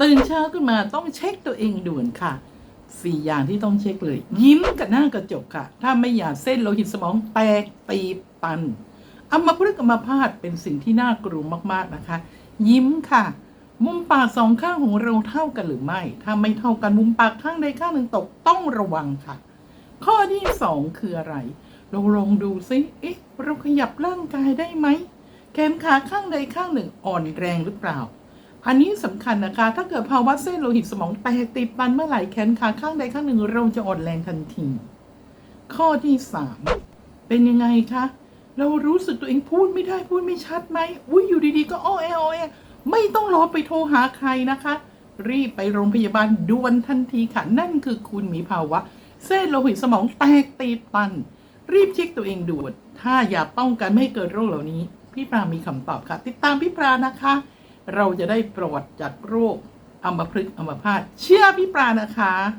ตื่นเช้าขึ้นมาต้องเช็คตัวเองด่วนค่ะสี่อย่างที่ต้องเช็คเลย ยิ้มกับหน้ากระจกค่ะ ถ้าไม่อยากเส้นโลหิตสมองแตกตีตันอัมพฤกษ์อัมพาตเป็นสิ่งที่น่ากลัวมากๆนะคะ ยิ้มค่ะ มุมปากสองข้างของเราเท่ากันหรือไม่ ถ้าไม่เท่ากันมุมปากข้างใดข้างหนึ่งตกต้องระวังค่ะ ข้อที่สองคืออะไรเราลองดูซิเอ๊ะเราขยับร่างกายได้ไหมแขนขาข้างใดข้างหนึ่งอ่อนแรงหรือเปล่า อันนี้สำคัญนะคะ ถ้าเกิดภาวะเส้นโลหิตสมองแตกติดปันเมื่อไหร่แขนขาข้างใดข้างหนึ่งเราจะอ่อนแรงทันที ข้อที่สามเป็นยังไงคะ เรารู้สึกตัวเองพูดไม่ได้พูดไม่ชัดไหมอุ้ยอยู่ดีๆก็อ้อแออ้อแอไม่ต้องรอไปโทรหาใครนะคะ รีบไปโรงพยาบาลด่วนทันทีค่ะ นั่นคือคุณมีภาวะ เส้นโลหิตสมองแตกตีบตัน รีบเช็คตัวเองด่วนถ้าอยากป้องกันไม่ให้เกิดโรคเหล่านี้ พี่ปรามีคำตอบค่ะ ติดตามพี่ปรานะคะ เราจะได้ปลอดจากโรคอัมพฤกษ์อัมพาตเชื่อพี่ปลานะคะ